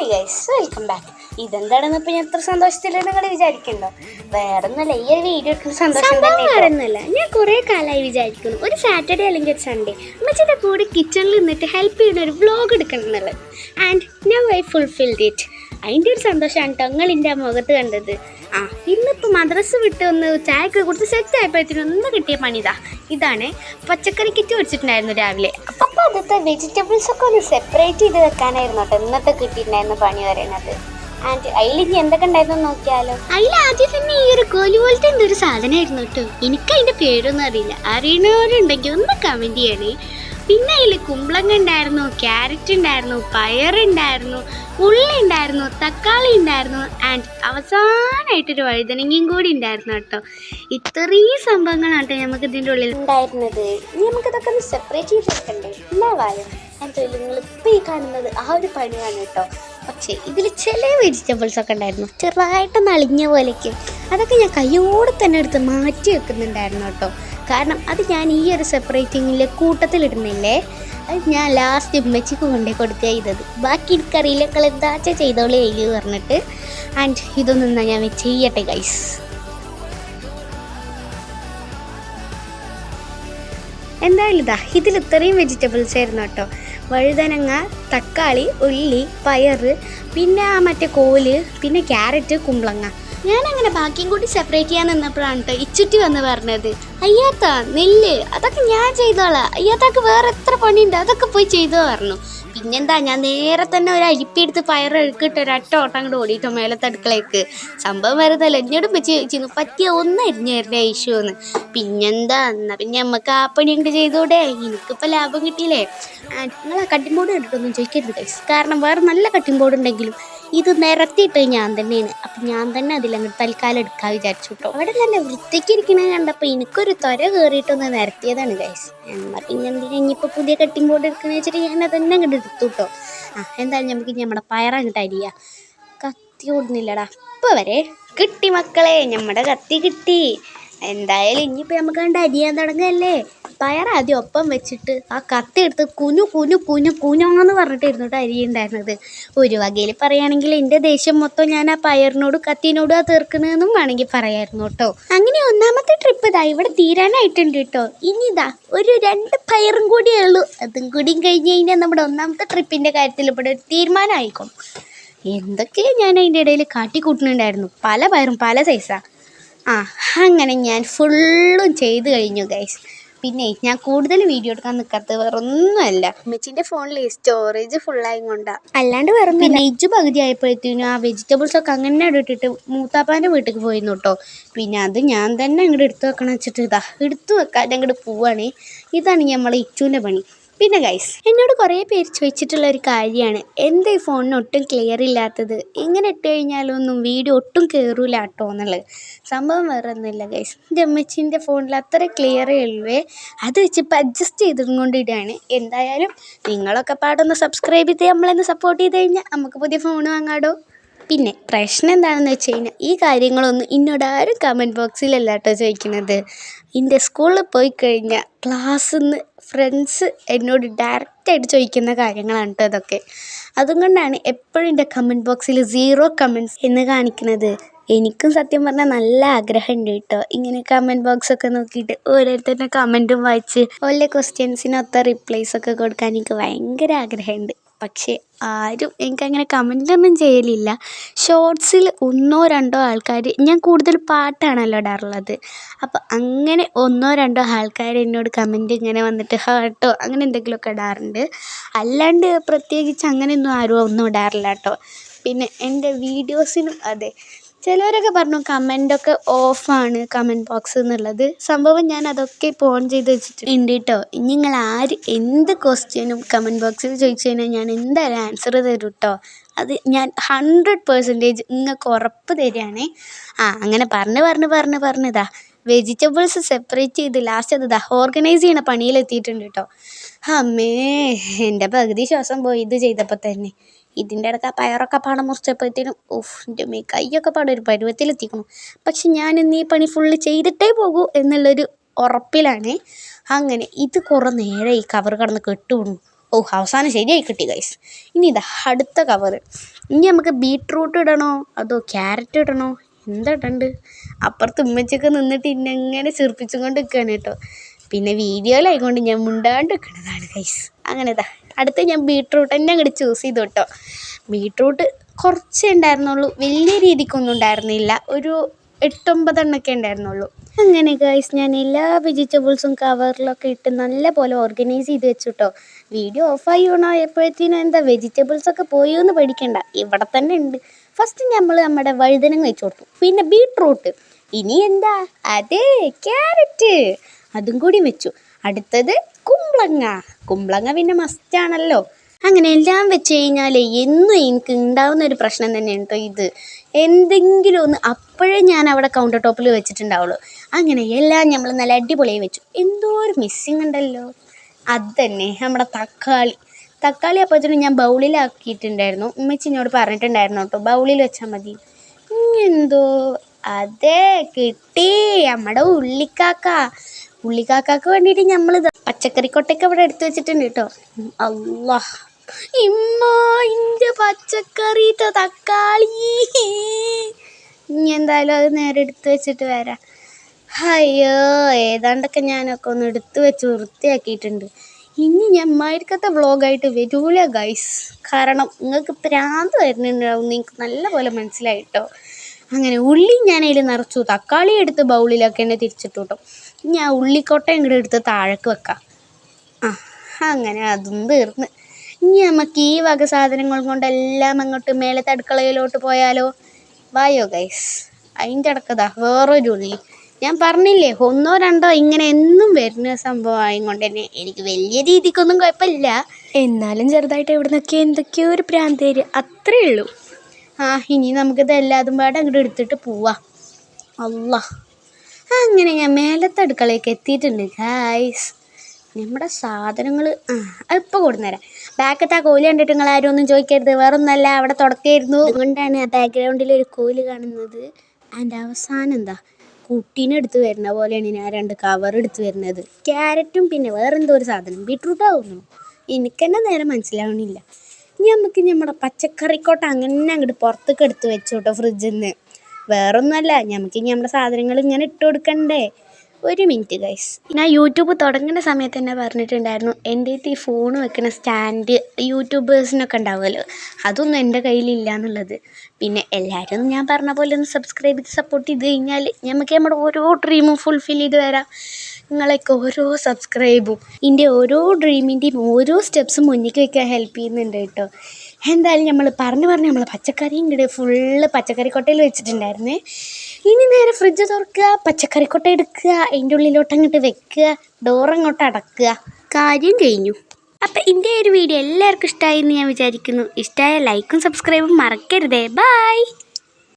Hi guys welcome back ഇതെന്താണെന്ന് ഇപ്പൊ ഞാൻ എത്ര സന്തോഷത്തിൽ നിങ്ങൾ വിചാരിക്കണ്ടോ വേറെ ഒന്നുമല്ല ഈ ഒരു വീഡിയോ എടുക്കുന്ന സന്തോഷം. വേറൊന്നുമല്ല. ഞാൻ കുറേ കാലമായി വിചാരിക്കുന്നു. ഒരു സാറ്റർഡേ അല്ലെങ്കിൽ ഒരു സൺഡേ അമ്മച്ചിന്റെ കൂടെ കിച്ചണിൽ നിന്നിട്ട് ഹെൽപ്പ് ചെയ്യുന്ന ഒരു വ്ലോഗ് എടുക്കണം എന്നുള്ളത്. ആൻഡ് ഞാൻ ഐ ഫുൾഫിൽഡ് ഇറ്റ് അതിന്റെ ഒരു സന്തോഷമാണ് ടങ്ങളിന്റെ മുഖത്ത് കണ്ടത്. ആ ഇന്നിപ്പോൾ മദ്രസ് വിട്ട് ഒന്ന് ചായയൊക്കെ കൊടുത്ത് സെറ്റ് ആയപ്പോഴത്തേനും ഒന്ന് കിട്ടിയ പണിതാ. ഇതാണ് പച്ചക്കറി കിറ്റ് വെച്ചിട്ടുണ്ടായിരുന്നു രാവിലെ. അപ്പോൾ ആദ്യത്തെ വെജിറ്റബിൾസ് ഒക്കെ ഒന്ന് സെപ്പറേറ്റ് ചെയ്ത് വെക്കാനായിരുന്നു കേട്ടോ. ഇന്നത്തെ കിട്ടിയിട്ടുണ്ടായിരുന്നു പണി പറയുന്നത്. ആൻഡ് അതിൽ ഇനി എന്തൊക്കെ ഉണ്ടായിരുന്നു നോക്കിയാലോ? അതിൽ ആദ്യം തന്നെ ഈ ഒരു കോലി പോലത്തെ എന്തൊരു സാധനമായിരുന്നു കേട്ടോ. എനിക്ക് അതിന്റെ പേരൊന്നും അറിയില്ല. അറിയണവരുണ്ടെങ്കിൽ ഒന്ന് കമന്റ് ചെയ്യണേ. പിന്നെ അതിൽ കുമ്പളങ്ങ ഉണ്ടായിരുന്നു ക്യാരറ്റ് ഉണ്ടായിരുന്നു പയറുണ്ടായിരുന്നു ഉള്ളി ഉണ്ടായിരുന്നു തക്കാളി ഉണ്ടായിരുന്നു ആൻഡ് അവസാനമായിട്ടൊരു വഴുതനങ്ങയും കൂടി ഉണ്ടായിരുന്നു കേട്ടോ. ഇത്രയും സംഭവങ്ങളാണ് കേട്ടോ നമുക്ക് ഇതിന്റെ ഉള്ളിൽ ഉണ്ടായിരുന്നത്. ഇനി നമുക്ക് ഇതൊക്കെ ഒന്ന് സെപ്പറേറ്റ് ചെയ്ത് വെക്കണ്ടേ? എല്ലാ വായും എന്തോ നിങ്ങൾ ഇപ്പൊ ഈ കാണുന്നത് ആ ഒരു പണിയാണ് കേട്ടോ. പക്ഷേ ഇതിൽ ചില വെജിറ്റബിൾസ് ഒക്കെ ഉണ്ടായിരുന്നു. ചെറുതായിട്ട് നളിഞ്ഞ പോലെയൊക്കെ. അതൊക്കെ ഞാൻ കയ്യോടെ തന്നെ എടുത്ത് മാറ്റി വെക്കുന്നുണ്ടായിരുന്നു കേട്ടോ. കാരണം അത് ഞാൻ ഈ ഒരു സെപ്പറേറ്റിങ്ങിലെ കൂട്ടത്തിലിടുന്നില്ലേ? അത് ഞാൻ ലാസ്റ്റ് ഉമ്മച്ചിക്ക് കൊണ്ടേ കൊടുക്കുക ചെയ്തത് ബാക്കി എനിക്കറിയില്ല നിങ്ങൾ എന്താച്ചാ ചെയ്തോളേ എഴുതി പറഞ്ഞിട്ട്. ആൻഡ് ഇതൊന്നും ഞാൻ വെച്ച് ചെയ്യട്ടെ ഗൈസ് എന്തായാലും ഇതാ ഇതിൽ ഇത്രയും വെജിറ്റബിൾസ് ആയിരുന്നു കേട്ടോ. വഴുതനങ്ങ തക്കാളി ഉള്ളി പയറ് പിന്നെ ആ മറ്റേ കോൽ പിന്നെ ക്യാരറ്റ് കുമ്പളങ്ങ. ഞാൻ അങ്ങനെ ബാക്കിയും കൂടി സെപ്പറേറ്റ് ചെയ്യാൻ നിന്നപ്പോഴാണ് കേട്ടോ ഇച്ചുറ്റി വന്ന് പറഞ്ഞത്. അയ്യാത്ത നെല്ല്. അതൊക്കെ ഞാൻ ചെയ്തോളാം. അയ്യാത്താക്ക് വേറെ എത്ര പണിയുണ്ട്? അതൊക്കെ പോയി ചെയ്തോ പറഞ്ഞു. പിന്നെന്താ? ഞാൻ നേരെ തന്നെ ഒരു അരിപ്പി എടുത്ത് പയർ എടുക്കിട്ട് ഒരൊറ്റ ഓട്ടം അങ്ങോട്ട് ഓടിയിട്ടോ മേലത്തെ അടുക്കളേക്ക് സംഭവം വരുന്നല്ല എന്നോടും വെച്ച് പറ്റിയ ഒന്ന് അരിഞ്ഞായിരുന്നു ഇഷ്യൂ എന്ന്. പിന്നെന്താ? എന്നാ പിന്നെ നമുക്ക് ആ പണി അങ്ങോട്ട് ചെയ്തൂടെ എനിക്കിപ്പോൾ ലാഭം കിട്ടിയില്ലേ? നിങ്ങൾ ആ ബോർഡ് കണ്ടിട്ടൊന്നും ചോദിക്കരുത് കാരണം വേറെ നല്ല കട്ടിംഗ് ബോർഡ് ഉണ്ടെങ്കിലും ഇത് നിരത്തിയിട്ട് ഞാൻ തന്നെയാണ്. അപ്പം ഞാൻ തന്നെ അതിലങ്ങോട്ട് തൽക്കാലം എടുക്കാൻ വിചാരിച്ചു കേട്ടോ അവിടെ തന്നെ വൃത്തിക്ക് ഇരിക്കണ കണ്ടപ്പോൾ എനിക്കൊരു തൊര കയറിയിട്ടൊന്ന് നിരത്തിയതാണ് ഗൈസ് എന്നാൽ പിന്നെ ഇനിയിപ്പോൾ പുതിയ കട്ടിംഗ് ബോർഡ് എടുക്കണ വെച്ചിട്ട് ഞാൻ അതന്നെ അങ്ങോട്ട് എടുത്തു കേട്ടോ ആ എന്തായാലും നമുക്ക് നമ്മുടെ പയറങ്ങോട്ട് അരിയ കത്തി ഓടുന്നില്ലടാ. ഇപ്പോൾ വരെ കിട്ടി മക്കളെ. നമ്മുടെ കത്തി കിട്ടി. എന്തായാലും ഇനിയിപ്പോൾ നമുക്ക് കണ്ട് അരിയാൻ തുടങ്ങല്ലേ? പയറാദ്യം ഒപ്പം വെച്ചിട്ട് ആ കത്തി കുഞ്ഞു കുഞ്ഞു കുഞ്ഞു കുഞ്ഞാന്ന് പറഞ്ഞിട്ടായിരുന്നു കേട്ടോ അരിയുണ്ടായിരുന്നത് ഒരു വകയിൽ പറയുകയാണെങ്കിൽ എന്റെ ദേഷ്യം മൊത്തം ഞാൻ ആ പയറിനോട് കത്തിനോട് ആ തീർക്കണമെന്നും വേണമെങ്കിൽ പറയായിരുന്നു കേട്ടോ അങ്ങനെ ഒന്നാമത്തെ ട്രിപ്പ് ഇതാ ഇവിടെ തീരാനായിട്ടുണ്ട് കേട്ടോ ഇനി ഇതാ ഒരു രണ്ട് പയറും കൂടിയേ ഉള്ളൂ. അതും കൂടിയും കഴിഞ്ഞ് കഴിഞ്ഞാൽ നമ്മുടെ ഒന്നാമത്തെ ട്രിപ്പിന്റെ കാര്യത്തിൽ ഇവിടെ ഒരു തീരുമാനമായിക്കോളും എന്തൊക്കെയാണ് ഞാൻ അതിന്റെ ഇടയിൽ കാട്ടിക്കൂട്ടുന്നുണ്ടായിരുന്നു. പല പയറും പല സൈസാണ് ആ അങ്ങനെ ഞാൻ ഫുള്ളും ചെയ്ത് കഴിഞ്ഞു ഗൈസ് പിന്നെ ഞാൻ കൂടുതൽ വീഡിയോ എടുക്കാൻ നിൽക്കാത്തത് വേറൊന്നുമല്ല. അമ്മച്ചിന്റെ ഫോണിൽ സ്റ്റോറേജ് ഫുള്ളായും കൊണ്ടാണ് അല്ലാണ്ട് വേറെ പിന്നെ ഇജ്ജ് പകുതി ആയപ്പോഴത്തേനും ആ വെജിറ്റബിൾസ് ഒക്കെ അങ്ങനെ ഇട്ടിട്ട് മൂത്താപ്പാന്റെ വീട്ടിലേക്ക് പോയിരുന്നു കേട്ടോ പിന്നെ അത് ഞാൻ തന്നെ അങ്ങോട്ട് എടുത്തു വെക്കണം വെച്ചിട്ട് ഇതാ എടുത്തു വെക്കാതെ അങ്ങോട്ട് പോവാണ്. ഇതാണ് നമ്മളെ ഇച്ചുവിന്റെ പണി. പിന്നെ ഗൈസ് എന്നോട് കുറേ പേര് ചോദിച്ചിട്ടുള്ള ഒരു കാര്യമാണ്. എന്താ ഈ ഫോണിന് ഒട്ടും ക്ലിയർ ഇല്ലാത്തത്? ഇങ്ങനെ ഇട്ട് കഴിഞ്ഞാലൊന്നും വീഡിയോ ഒട്ടും കയറൂല കേട്ടോ എന്നുള്ളത്. സംഭവം വേറെ ഒന്നുമില്ല ഗൈസ് എന്റെ അമ്മച്ചിന്റെ ഫോണിൽ അത്ര ക്ലിയറേ ഉള്ളൂ. അത് വെച്ച് ഇപ്പം അഡ്ജസ്റ്റ് ഇടുകയാണ് എന്തായാലും നിങ്ങളൊക്കെ പാടൊന്ന് സബ്സ്ക്രൈബ് ചെയ്ത് നമ്മളെന്ന് സപ്പോർട്ട് ചെയ്ത് കഴിഞ്ഞാൽ നമുക്ക് പുതിയ ഫോൺ വാങ്ങാടോ. പിന്നെ പ്രശ്നം എന്താണെന്ന് വെച്ച് കഴിഞ്ഞാൽ ഈ കാര്യങ്ങളൊന്നും ഇന്നോട് ആരും കമന്റ് ബോക്സിലല്ല കേട്ടോ ചോദിക്കുന്നത്. എന്റെ സ്കൂളിൽ പോയി കഴിഞ്ഞാൽ ക്ലാസ്സിൽ നിന്ന് ഫ്രണ്ട്സ് എന്നോട് ഡയറക്റ്റായിട്ട് ചോദിക്കുന്ന കാര്യങ്ങളാണ് കേട്ടോ ഇതൊക്കെ. അതുകൊണ്ടാണ് എപ്പോഴും എന്റെ കമന്റ് ബോക്സിൽ സീറോ കമന്റ്സ് എന്ന് കാണിക്കുന്നത്. എനിക്കും സത്യം പറഞ്ഞാൽ നല്ല ആഗ്രഹമുണ്ട് കേട്ടോ ഇങ്ങനെ കമന്റ് ബോക്സ് ഒക്കെ നോക്കിയിട്ട് ഓരോരുത്തരുടെ കമന്റും വായിച്ച് ഓരോ ക്വസ്റ്റ്യൻസിനൊത്ത റിപ്ലൈസൊക്കെ കൊടുക്കാൻ എനിക്ക് ഭയങ്കര ആഗ്രഹമുണ്ട്. പക്ഷേ ആരും എനിക്കങ്ങനെ കമന്റൊന്നും ചെയ്യലില്ല. ഷോർട്സിൽ ഒന്നോ രണ്ടോ ആൾക്കാർ ഞാൻ കൂടുതൽ പാട്ടാണല്ലോ ഇടാറുള്ളത്. അപ്പോൾ അങ്ങനെ ഒന്നോ രണ്ടോ ആൾക്കാർ എന്നോട് കമന്റ് ഇങ്ങനെ വന്നിട്ട് ഹാർട്ടോ അങ്ങനെ എന്തെങ്കിലുമൊക്കെ ഇടാറുണ്ട്. അല്ലാണ്ട് പ്രത്യേകിച്ച് അങ്ങനെയൊന്നും ആരും ഒന്നും ഇടാറില്ല കേട്ടോ പിന്നെ എന്റെ വീഡിയോസിനും അതെ ചിലവരൊക്കെ പറഞ്ഞു കമന്റൊക്കെ ഓഫാണ് കമന്റ് ബോക്സ് എന്നുള്ളത്. സംഭവം ഞാൻ അതൊക്കെ ഇപ്പോൾ ഓൺ ചെയ്ത് വെച്ചിട്ടുണ്ട്. കേട്ടോ ഇനി നിങ്ങൾ ആര് എന്ത് ക്വസ്റ്റ്യനും കമന്റ് ബോക്സിൽ ചോദിച്ചു കഴിഞ്ഞാൽ ഞാൻ എന്തായാലും ആൻസർ തരും കേട്ടോ അത് ഞാൻ ഹൺഡ്രഡ് പേഴ്സന്റേജ് നിങ്ങൾക്ക് ഉറപ്പ് തരികയാണേ. ആ അങ്ങനെ പറഞ്ഞ് പറഞ്ഞ് പറഞ്ഞ് പറഞ്ഞതാ വെജിറ്റബിൾസ് സെപ്പറേറ്റ് ചെയ്ത് ലാസ്റ്റ് അത് ഓർഗനൈസ് ചെയ്യണ പണിയിലെത്തിയിട്ടുണ്ട് കേട്ടോ അമ്മേ എന്റെ പകുതി ശ്വാസം പോയി ഇത് ചെയ്തപ്പോൾ തന്നെ. ഇതിന്റെ ഇടയ്ക്ക് ആ പയറൊക്കെ പാടം മുറിച്ചപ്പോഴത്തേനും ഉഫ് എന്റെ മേ കൈയൊക്കെ പാടും ഒരു പരുവത്തിലെത്തിക്കണം പക്ഷെ ഞാൻ ഇന്ന് ഈ പണി ഫുള്ള് ചെയ്തിട്ടേ പോകൂ എന്നുള്ളൊരു ഉറപ്പിലാണ്. അങ്ങനെ ഇത് കുറേ നേരം ഈ കവർ കടന്ന് കെട്ടുകൊണ്ടു. ഓ അവസാനം ശരിയായി കിട്ടി ഗൈസ് ഇനി ഇതാ അടുത്ത കവർ ഇനി നമുക്ക് ബീട്രൂട്ട് ഇടണോ? അതോ ക്യാരറ്റ് ഇടണോ? എന്താ ഇടണ്ട്? അപ്പുറത്ത് ഉമ്മച്ചൊക്കെ നിന്നിട്ട് ഇന്നെങ്ങനെ ചിർപ്പിച്ചും കൊണ്ട് നിൽക്കുകയാണ് കേട്ടോ. പിന്നെ വീഡിയോയിലായിക്കൊണ്ട് ഞാൻ മുണ്ടാണ്ട് നിൽക്കുന്നതാണ് ഗൈസ് അങ്ങനെ ഇതാ. അടുത്ത് ഞാൻ ബീട്രൂട്ട് തന്നെ അങ്ങോട്ട് ചൂസ് ചെയ്തു കേട്ടോ ബീട്രൂട്ട് കുറച്ചേ ഉണ്ടായിരുന്നുള്ളൂ. വലിയ രീതിക്കൊന്നും ഉണ്ടായിരുന്നില്ല. ഒരു എട്ടൊമ്പതെണ്ണൊക്കെ ഉണ്ടായിരുന്നുള്ളൂ. അങ്ങനെ ഗൈസ് ഞാൻ എല്ലാ വെജിറ്റബിൾസും കവറിലൊക്കെ ഇട്ട് നല്ല പോലെ ഓർഗനൈസ് ചെയ്ത് വെച്ചു കേട്ടോ വീഡിയോ ഓഫായി എപ്പോഴത്തേനും എന്താ വെജിറ്റബിൾസ് ഒക്കെ പോയോ എന്ന് പേടിക്കണ്ട. ഇവിടെ തന്നെ ഉണ്ട്. ഫസ്റ്റ് നമ്മൾ നമ്മുടെ വഴുതനങ്ങ വെച്ച് കൊടുത്തു. പിന്നെ ബീട്രൂട്ട്. ഇനി എന്താ? അതെ ക്യാരറ്റ്. അതും കൂടി വെച്ചു. അടുത്തത് കുമ്പളങ്ങ. കുമ്പളങ്ങ പിന്നെ മസ്റ്റാണല്ലോ അങ്ങനെ എല്ലാം വെച്ച് കഴിഞ്ഞാൽ എന്നും എനിക്ക് ഉണ്ടാവുന്ന ഒരു പ്രശ്നം തന്നെയാണ് കേട്ടോ ഇത്. എന്തെങ്കിലും ഒന്ന് അപ്പോഴേ ഞാൻ അവിടെ കൗണ്ടർ ടോപ്പിൽ വെച്ചിട്ടുണ്ടാവുള്ളൂ. അങ്ങനെ എല്ലാം നമ്മൾ നല്ല അടിപൊളിയായി വെച്ചു. എന്തോ ഒരു മിസ്സിങ് ഉണ്ടല്ലോ. അത് തന്നെ നമ്മുടെ തക്കാളി. തക്കാളി അപ്പോഴത്തേനും ഞാൻ ബൗളിലാക്കിയിട്ടുണ്ടായിരുന്നു. ഉമ്മച്ചി എന്നോട് പറഞ്ഞിട്ടുണ്ടായിരുന്നു കേട്ടോ ബൗളിൽ വെച്ചാൽ മതി. എന്തോ അതെ കിട്ടി നമ്മുടെ ഉള്ളിക്കാക്ക. ഉള്ളിക്കാക്കാക്ക് വേണ്ടിയിട്ട് നമ്മൾ പച്ചക്കറിക്കൊട്ടയൊക്കെ ഇവിടെ എടുത്തു വെച്ചിട്ടുണ്ട് കേട്ടോ. അള്ളാ. ഇമ്മ ഇന്റെ പച്ചക്കറി തക്കാളി. ഇനി എന്തായാലും അത് നേരെ എടുത്തു വെച്ചിട്ട് വരാം. അയ്യോ ഏതാണ്ടൊക്കെ ഞാനൊക്കെ ഒന്ന് എടുത്തു വെച്ച് വൃത്തിയാക്കിയിട്ടുണ്ട്. ഇനി ഞാൻ മയക്കത്തെ വ്ളോഗായിട്ട് വരൂല ഗൈസ് കാരണം നിങ്ങൾക്ക് പ്രാന്ത് വരുന്നുണ്ടാവും. നിങ്ങൾക്ക് നല്ലപോലെ മനസ്സിലായിട്ടോ അങ്ങനെ ഉള്ളി ഞാൻ നിറച്ചു. തക്കാളി എടുത്ത് ബൗളിലൊക്കെ തന്നെ തിരിച്ചിട്ടു കേട്ടോ. ഉള്ളിക്കോട്ട ഉള്ളിക്കൊട്ട ഇങ്ങോട്ട് എടുത്ത് താഴേക്ക് വെക്കാം. ആ അങ്ങനെ അതും തീർന്ന്. ഇനി നമുക്ക് ഈ വക സാധനങ്ങൾ കൊണ്ടെല്ലാം അങ്ങോട്ട് മേലത്തെ അടുക്കളയിലോട്ട് പോയാലോ? വായോ ഗൈസ് അതിന്റെ അടക്കതാ വേറൊരു ഉള്ളി. ഞാൻ പറഞ്ഞില്ലേ ഒന്നോ രണ്ടോ ഇങ്ങനെ എന്നും വരുന്ന സംഭവമായും കൊണ്ട് തന്നെ എനിക്ക് വലിയ രീതിക്കൊന്നും കുഴപ്പമില്ല. എന്നാലും ചെറുതായിട്ട് ഇവിടെ നിന്നൊക്കെ എന്തൊക്കെയോ ഒരു പ്രാന്തേര് അത്രേ ഉള്ളൂ. ആ ഇനി നമുക്കിത് എല്ലാതും പാടെ അങ്ങോട്ട് എടുത്തിട്ട് പോവാം. അല്ലാ അങ്ങനെ ഞാൻ മേലത്തെ അടുക്കളയ്ക്ക് എത്തിയിട്ടുണ്ട് ഗായ്സ് നമ്മുടെ സാധനങ്ങൾ ആ ഇപ്പോൾ കൊടുന്നേരാം. ബാക്കത്തെ ആ കോൽ കണ്ടിട്ട് നിങ്ങൾ ആരും ഒന്നും ചോദിക്കരുത്. വേറൊന്നല്ല അവിടെ തുടക്കായിരുന്നു അതുകൊണ്ടാണ് ആ ബാക്ക്ഗ്രൗണ്ടിൽ ഒരു കോൽ കാണുന്നത്. അതിന്റെ അവസാനം എന്താ? കുട്ടീനെ എടുത്ത് വരുന്ന പോലെയാണ് ഞാൻ രണ്ട് കവർ എടുത്ത് വരുന്നത്. ക്യാരറ്റും പിന്നെ വേറെന്തോ ഒരു സാധനം. ബീട്രൂട്ടാ തോന്നുന്നു എനിക്ക് നേരെ മനസ്സിലാവണില്ല. ഇനി നമുക്ക് നമ്മുടെ പച്ചക്കറിക്കോട്ട അങ്ങനെ അങ്ങോട്ട് പുറത്തേക്ക് എടുത്ത് വെച്ചോട്ടോ ഫ്രിഡ്ജിൽ നിന്ന് വേറൊന്നുമല്ല നമുക്ക് ഇനി നമ്മുടെ സാധനങ്ങൾ ഇങ്ങനെ ഇട്ട് കൊടുക്കണ്ടേ? ഒരു മിനിറ്റ് ഗൈസ് ഞാൻ യൂട്യൂബ് തുടങ്ങുന്ന സമയത്ത് തന്നെ പറഞ്ഞിട്ടുണ്ടായിരുന്നു എന്റെ ഈ ഫോൺ വെക്കുന്ന സ്റ്റാൻഡ് യൂട്യൂബേഴ്സിനൊക്കെ ഉണ്ടാവുമല്ലോ അതൊന്നും എന്റെ കയ്യിലില്ല എന്നുള്ളത്. പിന്നെ എല്ലാവരും ഞാൻ പറഞ്ഞ പോലെ ഒന്ന് സബ്സ്ക്രൈബ് ചെയ്ത് സപ്പോർട്ട് ചെയ്ത് കഴിഞ്ഞാൽ നമുക്ക് നമ്മുടെ ഓരോ ഡ്രീമും ഫുൾഫിൽ ചെയ്ത് വരാം. നിങ്ങളൊക്കെ ഓരോ സബ്സ്ക്രൈബും ഇതിന്റെ ഓരോ ഡ്രീമിന്റെയും ഓരോ സ്റ്റെപ്സും മുന്നിലേക്ക് വയ്ക്കാൻ ഹെൽപ്പ് ചെയ്യുന്നുണ്ട് കേട്ടോ. എന്തായാലും നമ്മൾ പറഞ്ഞു പറഞ്ഞ് നമ്മൾ പച്ചക്കറിയും കൂടെ ഫുള്ള് പച്ചക്കറി കൊട്ടയിൽ വെച്ചിട്ടുണ്ടായിരുന്നേ. ഇനി നേരെ ഫ്രിഡ്ജ് തുറക്കുക പച്ചക്കറി കൊട്ട എടുക്കുക അതിന്റെ ഉള്ളിലോട്ട് അങ്ങോട്ട് വെക്കുക ഡോറങ്ങോട്ട് അടക്കുക. കാര്യം കഴിഞ്ഞു. അപ്പം എന്റെ ഒരു വീഡിയോ എല്ലാവർക്കും ഇഷ്ടമായി എന്ന് ഞാൻ വിചാരിക്കുന്നു. ഇഷ്ടമായ ലൈക്കും സബ്സ്ക്രൈബും മറക്കരുതേ. ബായ്